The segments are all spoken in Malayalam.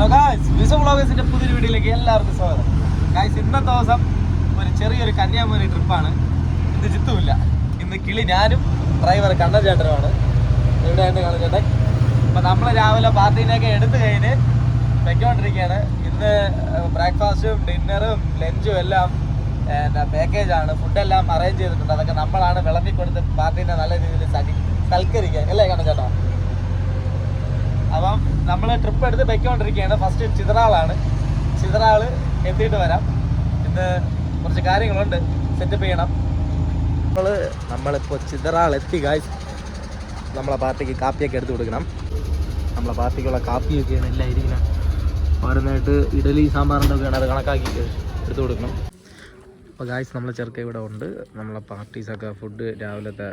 ഹലോ ഗായ്സ് വിസ വ്ളോഗേഴ്സിന്റെ പുതിയൊരു വീഡിയോയിലേക്ക് എല്ലാവർക്കും സ്വാഗതം. ഗായ്സ് ഇന്നത്തെ ദിവസം ഒരു ചെറിയൊരു കന്യാകുമാരി ട്രിപ്പാണ് ഇന്ന് ചിത്തുമില്ല ഇന്ന് കിളി ഞാനും ഡ്രൈവർ കണ്ണൻ ചേട്ടനുമാണ് എവിടെയായിട്ട് കണ്ണൻ ചേട്ടൻ അപ്പം നമ്മൾ രാവിലെ പാർട്ടീനെയൊക്കെ എടുത്തു കഴിഞ്ഞ് വെക്കോണ്ടിരിക്കുകയാണ് ഇന്ന് ബ്രേക്ക്ഫാസ്റ്റും ഡിന്നറും ലഞ്ചും എല്ലാം എന്താ പാക്കേജാണ് ഫുഡെല്ലാം അറേഞ്ച് ചെയ്തിട്ടുണ്ട്. അതൊക്കെ നമ്മളാണ് വിളമ്പി കൊടുത്ത് പാർട്ടീനെ നല്ല രീതിയിൽ സൽക്കരിക്കുക അല്ലേ കണ്ണൻ ചേട്ടാ അപ്പം നമ്മൾ ട്രിപ്പ് എടുത്ത് പൊയ്ക്കൊണ്ടിരിക്കുകയാണ്. ഫസ്റ്റ് ചിതറാളാണ്. ചിതറാൾ എത്തിയിട്ട് വരാം. ഇന്ന് കുറച്ച് കാര്യങ്ങളുണ്ട്. സെറ്റപ്പ് ചെയ്യണം. നമ്മൾ നമ്മളിപ്പോൾ ചിതറാൾ എത്തി ഗായ്സ് നമ്മളെ പാർട്ടിക്ക് കാപ്പിയൊക്കെ എടുത്ത് കൊടുക്കണം. നമ്മളെ പാർട്ടിക്കുള്ള കാപ്പിയൊക്കെയാണ് എല്ലാം ഇരിക്കുന്നത് ഓരോന്നായിട്ട് ഇഡലി സാമ്പാറിന്റെ ഒക്കെയാണ് അത് കണക്കാക്കിയിട്ട് എടുത്തു കൊടുക്കണം. അപ്പോൾ ഗായ്സ് നമ്മളെ ചെറുക്ക ഇവിടെ ഉണ്ട്. നമ്മളെ പാർട്ടീസൊക്കെ ഫുഡ് രാവിലത്തെ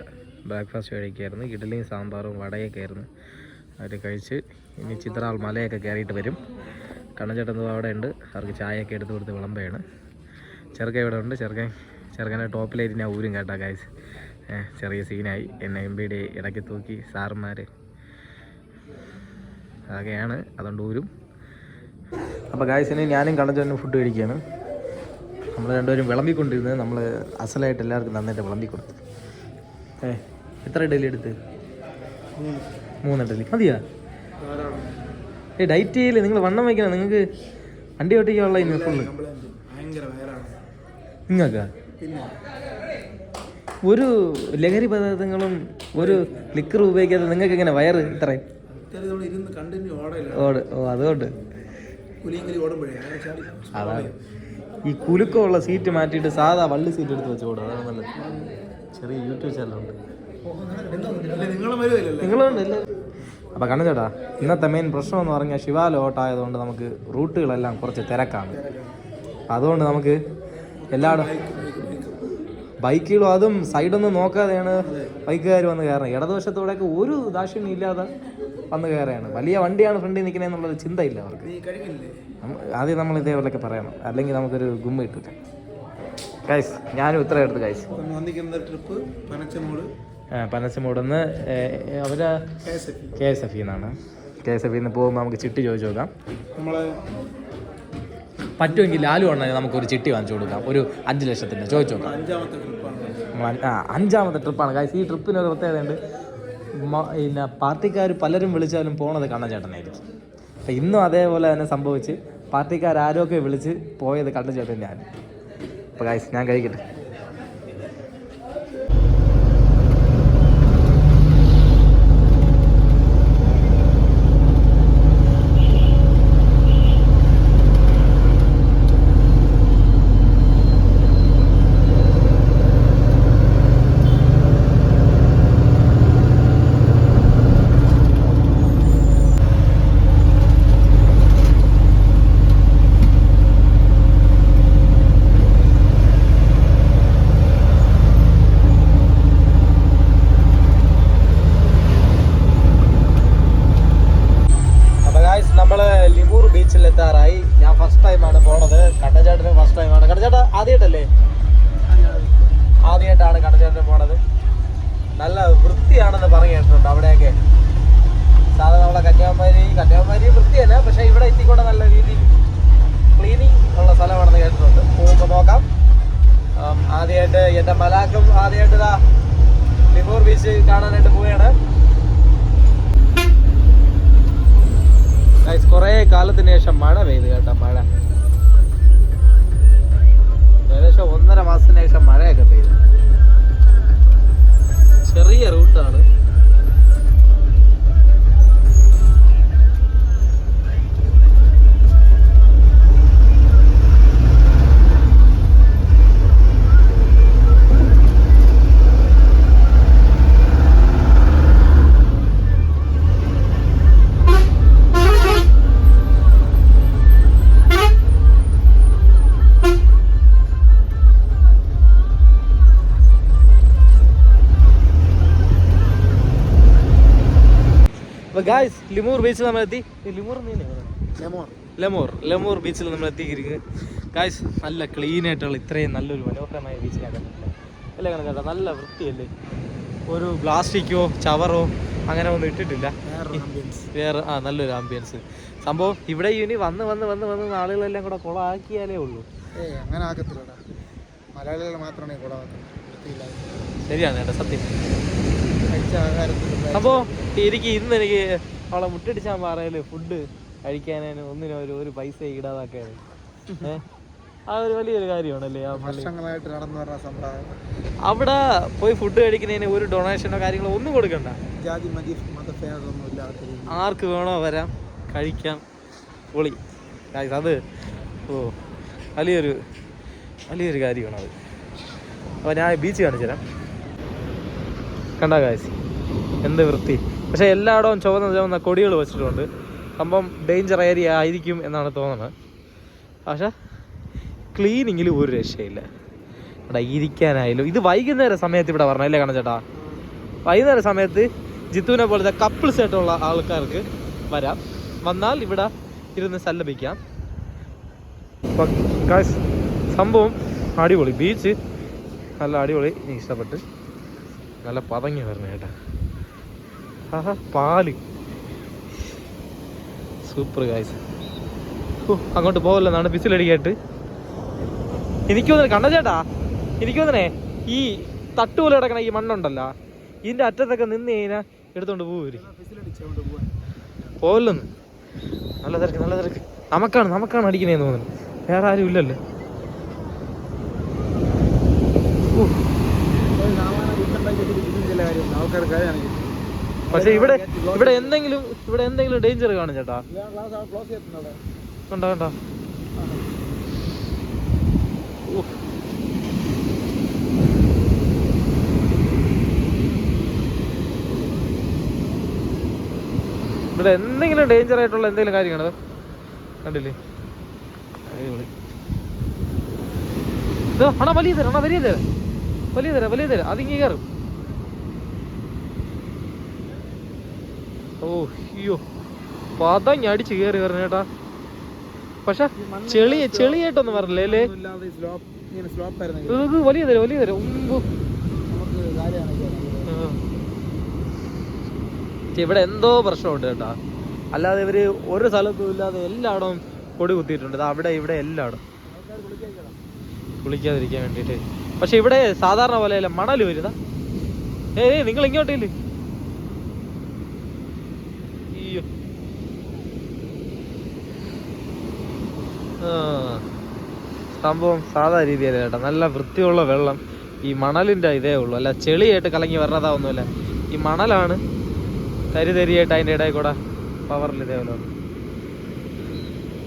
ബ്രേക്ക്ഫാസ്റ്റ് കഴിക്കായിരുന്നു. ഇഡലിയും സാമ്പാറും വടയൊക്കെ ആയിരുന്നു. അവർ കഴിച്ച് ഇനി ചിത്രാൾ മലയൊക്കെ കയറിയിട്ട് വരും. കണ്ണഞ്ചേട്ടൻ അവിടെ ഉണ്ട്. അവർക്ക് ചായയൊക്കെ എടുത്ത് കൊടുത്ത് വിളമ്പയാണ്. ചെറുക്കൻ ഇവിടെ ഉണ്ട്. ചെറുക്കൻ ചെറുക്കനെ ടോപ്പിലായിട്ട് ഞാൻ ഊരും കേട്ടാ കാഴ്ച ചെറിയ സീനായി എന്നെ എം ബിയുടെ ഇടയ്ക്ക് തൂക്കി സാറുമാർ അതൊക്കെയാണ് അതുകൊണ്ട് ഊരും. അപ്പോൾ ഗായ്സിന് ഞാനും കണ്ണഞ്ചേട്ടനും ഫുഡ് കഴിക്കുകയാണ് നമ്മൾ രണ്ടുപേരും വിളമ്പിക്കൊണ്ടിരുന്നത് നമ്മൾ അസലായിട്ട് എല്ലാവർക്കും നന്നായിട്ട് വിളമ്പി കൊടുത്തു ഏ എത്ര ഇഡലി എടുത്ത്? മൂന്ന് ഇഡലി മതിയാ? ഏ ഡയറ്റ് ചെയ്യില്ലേ? നിങ്ങൾ വണ്ണം വയ്ക്കണം. നിങ്ങൾക്ക് വണ്ടി ഓട്ടിക്കാനുള്ള ഇന്ന് ഫുള്ള് നിങ്ങൾക്കാ? ഒരു ലഹരി പദാർത്ഥങ്ങളും ഒരു ലിക്കർ ഉപയോഗിക്കാതെ നിങ്ങൾക്ക് എങ്ങനെ വയറ് ഇത്രയും? ഓ അതുകൊണ്ട്. അതാണ് ഈ കുലുക്കമുള്ള സീറ്റ് മാറ്റിയിട്ട് സാധാ വള്ളി സീറ്റ് എടുത്ത് വെച്ചോടും അതാണ് നല്ലത്. ചെറിയ യൂട്യൂബ് ചാനലുണ്ട് നിങ്ങളും വരുമല്ലോ കണ്ണു ചേട്ടാ അപ്പോൾ ഇന്നത്തെ മെയിൻ പ്രശ്നം എന്ന് പറഞ്ഞാൽ ശിവാല ആയതുകൊണ്ട് നമുക്ക് റൂട്ടുകളെല്ലാം കുറച്ച് തിരക്കാണ്. അതുകൊണ്ട് നമുക്ക് എല്ലായിടും ബൈക്കുകളും അതും സൈഡൊന്നും നോക്കാതെയാണ് ബൈക്കുകാർ വന്ന് കയറുന്നത്. ഇടതുവശത്തൂടെയൊക്കെ ഒരു ദാക്ഷിണ്യം ഇല്ലാതെ വന്ന് കയറുകയാണ്. വലിയ വണ്ടിയാണ് ഫ്രണ്ടിൽ നിൽക്കുന്നത് എന്നുള്ളൊരു ചിന്തയില്ല അവർക്ക്. ആദ്യം നമ്മൾ ഇതേപോലെയൊക്കെ പറയണം. അല്ലെങ്കിൽ നമുക്കൊരു ഗുമ്മ കിട്ടില്ല കൈസ് ഞാനും ഇത്ര എടുത്ത് കൈസ് വന്നിരിക്കുന്ന ട്രിപ്പ് പനച്ചമൂട് പനച്ചമൂടുന്ന് അവർ കെ എസ് എഫ് എന്നാണ് കെ എസ് എഫ് പോകുമ്പോൾ നമുക്ക് ചിട്ടി ചോദിച്ചു നോക്കാം. നമ്മളെ പറ്റുമെങ്കിൽ ലാലു അണ്ണന് നമുക്കൊരു ചിട്ടി വാങ്ങിച്ചു കൊടുക്കാം. ഒരു അഞ്ച് ലക്ഷത്തിന്റെ ചോദിച്ചു നോക്കാം. അഞ്ചാമത്തെ ട്രിപ്പാണ്. നമ്മൾ ആ അഞ്ചാമത്തെ ട്രിപ്പാണ്. ഗൈസ് ഈ ട്രിപ്പിന് ഒരു പ്രത്യേകതയുണ്ട് പിന്നെ പാർട്ടിക്കാർ പലരും വിളിച്ചാലും പോണത് കണ്ണചേട്ടനായിരിക്കും അപ്പം ഇന്നും അതേപോലെ തന്നെ സംഭവിച്ച് പാർട്ടിക്കാർ ആരൊക്കെ വിളിച്ച് പോയത് കണ്ണൻ ചേട്ടൻ ഞാൻ അപ്പോൾ കാശ് ഞാൻ കഴിക്കട്ടെ അപ്പോൾ ഗായ്സ് നമ്മൾ ലിമൂർ ബീച്ചിൽ എത്താറായി ഞാൻ ഫസ്റ്റ് ടൈമാണ് പോണത് കണ്ണചേട്ടന് ഫസ്റ്റ് ടൈമാണ് കണ്ണചേട്ടൻ ആദ്യമായിട്ടല്ലേ ആദ്യമായിട്ടാണ് കണ്ണചേട്ടന് പോണത് നല്ല വൃത്തിയാണെന്ന് പറഞ്ഞു കേട്ടിട്ടുണ്ട് അവിടെയൊക്കെ. സാധാരണ നമ്മുടെ കന്യാകുമാരി കന്യാകുമാരി വൃത്തിയല്ല പക്ഷെ ഇവിടെ എത്തിക്കൂടെ നല്ല രീതിയിൽ ക്ലീനിങ് ഉള്ള സ്ഥലമാണെന്ന് കേട്ടിട്ടുണ്ട്. പോകുമ്പോൾ നോക്കാം. ആദ്യമായിട്ട് എന്റെ മലാക്കും ആദ്യമായിട്ട് ഇതാ ലിമൂർ ബീച്ച് കാണാനായിട്ട് പോവുകയാണ്. കുറേ കാലത്തിന് ശേഷം മഴ പെയ്ത് കേട്ടോ മഴ. ഗായ്സ് ലിമൂർ ബീച്ചിൽ നമ്മൾ എത്തി ലിമൂർ ലെമോർ ലെമോർ ലെമോർ ബീച്ചിൽ നമ്മൾ എത്തിയിരിക്കുന്നത് ഗായ്സ് നല്ല ക്ലീൻ ആയിട്ടുള്ള ഇത്രയും നല്ലൊരു മനോഹരമായ ബീച്ച് ഞാൻ കണ്ടിട്ടില്ല അല്ലേ കണക്കാ? നല്ല വൃത്തിയല്ലേ? ഒരു പ്ലാസ്റ്റിക്കോ ചവറോ അങ്ങനെ ഒന്നും ഇട്ടിട്ടില്ല. വേറെ ആ നല്ലൊരു ആംബിയൻസ് സംഭവം ഇവിടെ ഇനി വന്ന് വന്ന് വന്ന് വന്ന് ആളുകളെല്ലാം കൂടെ കുളമാക്കിയാലേ ഉള്ളൂ. അങ്ങനെ ആക്കത്തില്ലടാ. മലയാളികൾ മാത്രമാണ് ഈ കുളമാക്കുന്നത് ശരിയാണ് കേട്ടോ സത്യം. സംഭവം എനിക്ക് ഇന്ന് എനിക്ക് അവളെ മുട്ടടിച്ചാൻ പറയൽ ഫുഡ് കഴിക്കാനും ഒന്നിനും ഒരു ഒരു പൈസ ഇടാതാക്കാൻ ആ ഒരു വലിയൊരു കാര്യമാണല്ലേ വർഷങ്ങളായിട്ട് നടന്നു വരുന്ന സമ്പ്രദായം അവിടെ പോയി ഫുഡ് കഴിക്കുന്നതിന് ഒരു ഡൊണേഷനോ കാര്യങ്ങളോ ഒന്നും കൊടുക്കണ്ട. ജാതി മതി മതഭേദമൊന്നും ആർക്ക് വേണോ വരാം കഴിക്കാം പൊളി. അത് ഓ വലിയൊരു വലിയൊരു കാര്യമാണ് അത് അപ്പോൾ ഞാൻ ബീച്ച് കാണിച്ചു തരാം കണ്ട കാശ് എന്ത് വൃത്തി? പക്ഷേ എല്ലായിടവും ചുവന്ന ചുവന്ന കൊടികൾ വെച്ചിട്ടുണ്ട്. സംഭവം ഡേഞ്ചർ ഏരിയ ആയിരിക്കും എന്നാണ് തോന്നുന്നത്. പക്ഷേ ക്ലീനിങ്ങിൽ ഒരു രക്ഷയില്ല. എടാ ഇരിക്കാനായാലും. ഇത് വൈകുന്നേര സമയത്ത് ഇവിടെ പറഞ്ഞ അല്ലേ ചേട്ടാ വൈകുന്നേര സമയത്ത് ജിത്തുവിനെ പോലത്തെ കപ്പിൾസ് ആയിട്ടുള്ള ആൾക്കാർക്ക് വരാം. വന്നാൽ ഇവിടെ ഇരുന്ന് സല്ലപിക്കാം. സംഭവം അടിപൊളി. ബീച്ച് നല്ല അടിപൊളി. ഇഷ്ടപ്പെട്ട് നല്ല പതങ്ങി വരണേ കേട്ടാ. പാൽ. സൂപ്പർ കായ്സ് അങ്ങോട്ട് പോകല്ലോ എന്നാണ് ബിസിലടിക്കായിട്ട് എനിക്ക് തോന്നുന്നു കണ്ട ചേട്ടാ? എനിക്ക് തോന്നണേ ഈ തട്ടുപോലെ കിടക്കണ ഈ മണ്ണുണ്ടല്ലോ ഇതിന്റെ അറ്റത്തൊക്കെ നിന്ന് കഴിഞ്ഞാൽ എടുത്തോണ്ട് പോവര്. പോവല്ലെന്ന്. നല്ല തിരക്ക് നല്ല തിരക്ക്. നമുക്കാണ് നമുക്കാണ് അടിക്കണേന്ന് തോന്നുന്നു. വേറെ ആരും ഇല്ലല്ലോ ഊ, ചില കാര്യം ആൾക്കാർക്ക് കാര്യമാണ് പക്ഷെ ഇവിടെ ഇവിടെ എന്തെങ്കിലും ഇവിടെ എന്തെങ്കിലും ഡേഞ്ചർ കാണും ചേട്ടാ. കണ്ടോ കണ്ട? ഇവിടെ എന്തെങ്കിലും ഡേഞ്ചർ ആയിട്ടുള്ള എന്തെങ്കിലും കാര്യം കണ്ടില്ലേ? അണ്ണാ വലിയ തരാം അണ വലിയ തരാം. വലിയ തരാം വലിയ തരാം. അതിങ്ങി കയറും. ഓ അയ്യോ. പതഞ്ഞ് അടിച്ച് കയറി വരണ ചേട്ടാ പക്ഷെ ചെളി ചെളിയായിട്ടൊന്നും പറഞ്ഞില്ലേ അല്ലേ? വലിയ തരം വലിയ തരം. ഇവിടെ എന്തോ പ്രശ്നമുണ്ട് കേട്ടാ. അല്ലാതെ ഇവർ ഒരു സ്ഥലത്തും ഇല്ലാതെ എല്ലായിടവും കൊടി കുത്തിയിട്ടുണ്ട്. അവിടെ ഇവിടെ എല്ലായിടും. കുളിക്കാതിരിക്കാൻ വേണ്ടിട്ട് പക്ഷെ ഇവിടെ സാധാരണ പോലെ അല്ല മണൽ വരുതാ ഏയ് നിങ്ങൾ ഇങ്ങോട്ടില്ലേ അയ്യോ സംഭവം സാധാ രീതിയല്ല ചേട്ടാ നല്ല വൃത്തിയുള്ള വെള്ളം ഈ മണലിന്റെ ഇതേ ഉള്ളൂ. അല്ല ചെളിയായിട്ട് കലങ്ങി വരണതാ ഒന്നുമില്ല. ഈ മണലാണ് തരി തരിയായിട്ട് അതിന്റെ ഇടയിൽ കൂടെ പവറിൽ ഇതേപോലെ.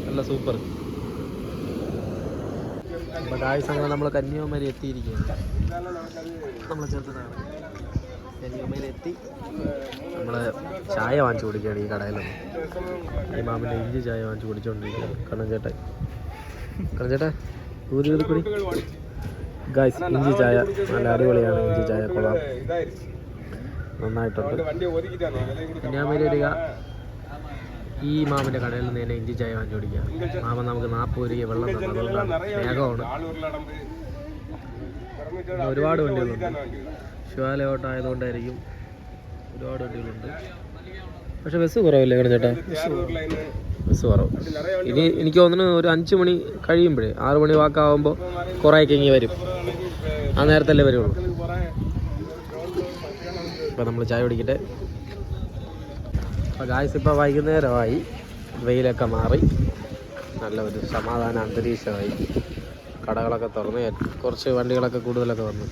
നല്ല സൂപ്പർ അപ്പോൾ കായ് സംഘം നമ്മൾ കന്യാകുമാരി എത്തിയിരിക്കുകയാണ്. നമ്മൾ കന്യാകുമാരി എത്തി നമ്മൾ ചായ വാങ്ങിച്ചു കുടിക്കുകയാണ് ഈ കടയിലൊന്നും ഈ മാമിന്റെ ഇഞ്ചി ചായ വാങ്ങിച്ചു കുടിച്ചുകൊണ്ടിരിക്കുകയാണ്. കണ്ണൻ ചേട്ടൻ കണ്ണൻ ചേട്ടാ ഊതി ഊതി കുടി. ഗായ്സ് ഇഞ്ചി ചായ നല്ല അടിപൊളിയാണ്. ഇഞ്ചി ചായ കൊള്ളാം. നന്നായിട്ടുണ്ട്. കന്യാകുമാരി വരിക ഈ മാമിന്റെ കടയിൽ നിന്ന് തന്നെ ഇഞ്ചി ചായ വാങ്ങിച്ചു കുടിക്കുക. മാമൻ നമുക്ക് നാൽപ്പത് രൂപ വെള്ളം തന്നു. അതുകൊണ്ടാണ് വേഗമാണ്. ഒരുപാട് വണ്ടികളുണ്ട്. ശിവാലയോട്ടം ആയതുകൊണ്ടായിരിക്കും ഒരുപാട് വണ്ടികളുണ്ട്. പക്ഷെ ബസ് കുറവല്ലേ ഇവിടെ ചേട്ടാ? ബസ് കുറവ്. ഇനി എനിക്ക് തോന്നുന്നു ഒരു അഞ്ച് മണി കഴിയുമ്പോഴേ ആറ് മണി വാക്കാവുമ്പോൾ കുറേയൊക്കെ ഇങ്ങനെ വരും. ആ നേരത്തല്ലേ വരുള്ളൂ. ഇപ്പം നമ്മൾ ചായ കുടിക്കട്ടെ. അപ്പോൾ ഗായ്സ് ഇപ്പോൾ വൈകുന്നേരമായി. വെയിലൊക്കെ മാറി. നല്ല ഒരു സമാധാന അന്തരീക്ഷമായി. കടകളൊക്കെ തുറന്ന് കുറച്ച് വണ്ടികളൊക്കെ കൂടുതലൊക്കെ വന്നു.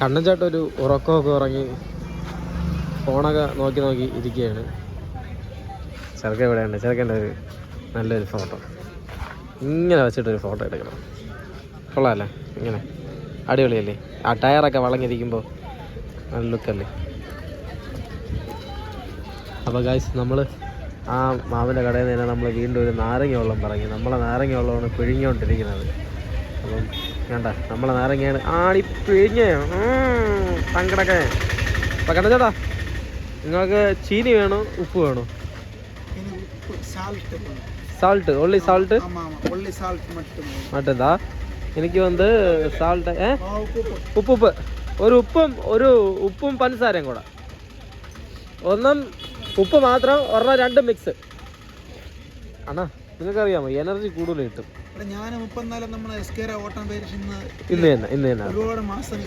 കണ്ണൻ ചേട്ടൻ ഒരു ഉറക്കമൊക്കെ ഉറങ്ങി ഫോണൊക്കെ നോക്കി നോക്കി ഇരിക്കുകയാണ്. ചെറുക്ക ഇവിടെയുണ്ട്. ചെറുക്കേണ്ട ഒരു നല്ലൊരു ഫോട്ടോ. ഇങ്ങനെ വെച്ചിട്ടൊരു ഫോട്ടോ എടുക്കണം. കൊള്ളാമല്ലേ ഇങ്ങനെ. അടിപൊളിയല്ലേ? ആ ടയറൊക്കെ വളഞ്ഞിരിക്കുമ്പോൾ നല്ല ലുക്കല്ലേ അപ്പോൾ ഗായ്സ് നമ്മൾ ആ മാവിന്റെ കടയിൽ നിന്ന് തന്നെ നമ്മൾ വീണ്ടും ഒരു നാരങ്ങ വെള്ളം പറഞ്ഞു നമ്മളെ നാരങ്ങ വെള്ളമാണ് പിഴിഞ്ഞുകൊണ്ടിരിക്കുന്നത്. അപ്പം വേണ്ട നമ്മളെ നാരങ്ങയാണ് ആടി പിഴിഞ്ഞ്. തങ്കടൊക്കെ അപ്പം കണ്ട ചേട്ടാ നിങ്ങൾക്ക് ചീനി വേണോ ഉപ്പ് വേണോ? സാൾട്ട് ഉള്ളി സാൾട്ട് മറ്റെന്താ? എനിക്ക് വന്ന് സാൾട്ട് ഏ? ഉപ്പ് ഉപ്പ്. ഒരു ഉപ്പും ഒരു ഉപ്പും പഞ്ചസാരയും കൂടെ. ഒന്നും ഉപ്പ് മാത്രം ഒരെണ്ണം രണ്ട് മിക്സ് അണ്ണാ നിങ്ങൾക്കറിയാമോ എനർജി കൂടുതൽ കിട്ടും. ഞാൻ മുപ്പത്തിനാലും നമ്മൾ ഓട്ടം ഇന്ന് തന്നെ ഇന്ന് തന്നെ. ഒരുപാട് മാസം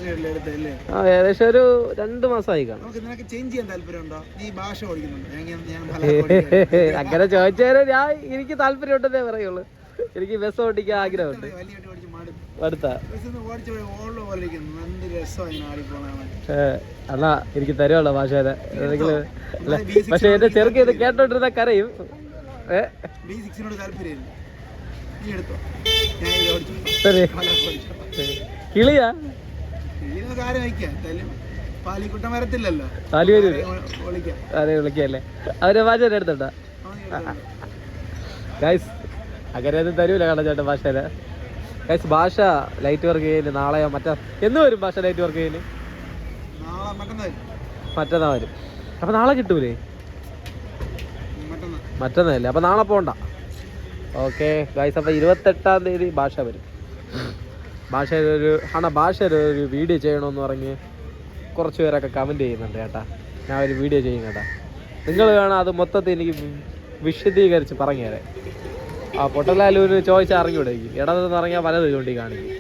ആ ഏകദേശം ഒരു രണ്ട് മാസമായി കാണും. നമുക്ക് നിനക്ക് ചേഞ്ച് ചെയ്യാൻ താല്പര്യമുണ്ടോ? നീ ഭാഷ ഓടിക്കുന്നുണ്ടോ. അങ്ങനെ ചോദിച്ചാലും ഞാൻ എനിക്ക് താല്പര്യം ഉണ്ടെന്നേ പറയുള്ളൂ. എനിക്ക് ബസ് ഓടിക്കാൻ ആഗ്രഹമുണ്ട്. അണ്ണാ എനിക്ക് തരുവല്ലോ ഭാഷ പക്ഷെ എന്റെ ചെറുക്ക് ഇത് കേട്ടോണ്ടിരുന്ന കരയും. കിളിയാ? താലി വരൂ. വിളിക്കാം. അതെ വിളിക്കല്ലേ അവരെ ഭാഷ എടുത്തോട്ടാ. ഗൈസ് അങ്ങനെ ഒന്നും തരൂല കട ചേട്ടൻ ഭാഷയിൽ ഗൈസ് ഭാഷ ലൈറ്റ് വർക്ക് ചെയ്യൽ നാളെയോ മറ്റേ? എന്ന് വരും ഭാഷ ലൈറ്റ് വർക്ക് ചെയ്യൽ. നാളെ മറ്റന്നാ വരും. അപ്പൊ നാളെ കിട്ടൂലേ? മറ്റന്നല്ലേ അപ്പൊ നാളെ പോണ്ട. ഓക്കെ ഗൈസ് അപ്പൊ ഇരുപത്തെട്ടാം തീയതി ഭാഷ വരും. ഭാഷ ഒരു ആണ ഭാഷ ഒരു വീഡിയോ ചെയ്യണമെന്ന് പറഞ്ഞ് കുറച്ച് പേരൊക്കെ കമന്റ് ചെയ്യുന്നുണ്ട് ചേട്ടാ ഞാൻ ഒരു വീഡിയോ ചെയ്യും കേട്ടാ. നിങ്ങൾ വേണം അത് മൊത്തത്തിൽ എനിക്ക് വിശദീകരിച്ച് പറഞ്ഞു തരാം ആ പൊട്ടലാലൂര് ചോദിച്ചാൽ അറിഞ്ഞൂടെ എനിക്ക്. ഇടതെന്ന് പറഞ്ഞാൽ പല ചൂണ്ടി കാണിക്കും.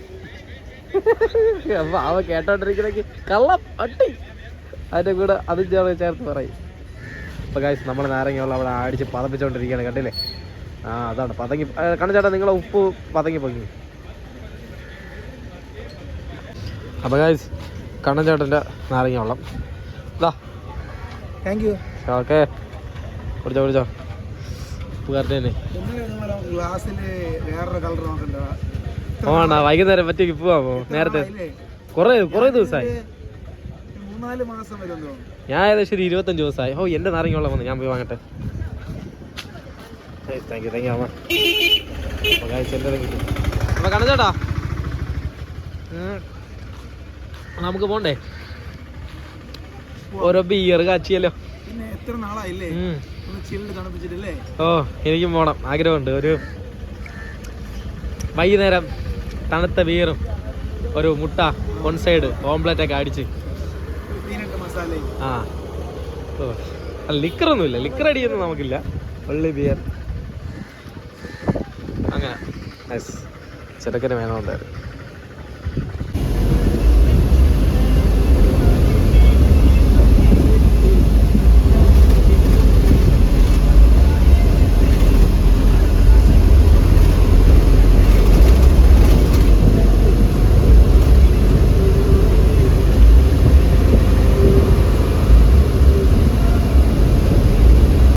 അപ്പൊ അവ കേട്ടോണ്ടിരിക്കണെങ്കിൽ കള്ളം അട്ടി. അതിന്റെ കൂടെ അതും ചേർത്ത് ചേർത്ത് പറയും. അപ്പൊ കാശ് നമ്മൾ നാരങ്ങ വെള്ളം അവിടെ അടിച്ച് പതപ്പിച്ചോണ്ടിരിക്കുകയാണ് കണ്ടില്ലേ? ആ അതാണ് പതങ്ങി കണ്ണുചേട്ടാ നിങ്ങളെ ഉപ്പ് പതങ്ങി പൊങ്ങി. അപ്പൊ കാശ് കണ്ണൻചേട്ടന്റെ നാരങ്ങ വെള്ളം. ഇതാ താങ്ക് യു ഓക്കെ. കുടിച്ചോ കുടിച്ചോ ഉപ്പ് കറക്റ്റ് തന്നെ. ഗ്ലാസ്സിൽ വേറൊരു കളർ നോക്കണ്ടോ ഓണ വൈകുന്നേരം പറ്റി പോവാമോ നേരത്തെ കുറേ കുറേ ദിവസമായി. ഞാൻ ഏകദേശം ഒരു ഇരുപത്തഞ്ച് ദിവസമായി. ഓ എന്റെ നാരങ്ങ വെള്ളം വന്നു ഞാൻ പോയി വാങ്ങട്ടെ. താങ്ക് യു യു അമ്മ. നമുക്ക് പോണ്ടേ? ഓരോ ബിയർ കാച്ചിയല്ലോ. പിന്നെ എത്ര നാളായില്ലേ? ഉം. ഒന്ന് ചില്ല് തണുപ്പിച്ചിട്ടില്ലേ? ഓ എനിക്കും പോണം. ആഗ്രഹമുണ്ട്. ഒരു വൈകുന്നേരം തണുത്ത ബീറും ഒരു മുട്ട വൺ സൈഡ് ഓംപ്ലേറ്റ് ഒക്കെ അടിച്ച്. പീനട്ട് മസാല. ആ. ഓ അല്ല ലിക്കറൊന്നുമില്ല ലിക്കർ അടിയൊന്നും നമുക്കില്ല. ഉള്ളി ബിയർ അങ്ങനെ. നൈസ് ചെറുക്കന് വേണമെന്നുണ്ടായിരുന്നു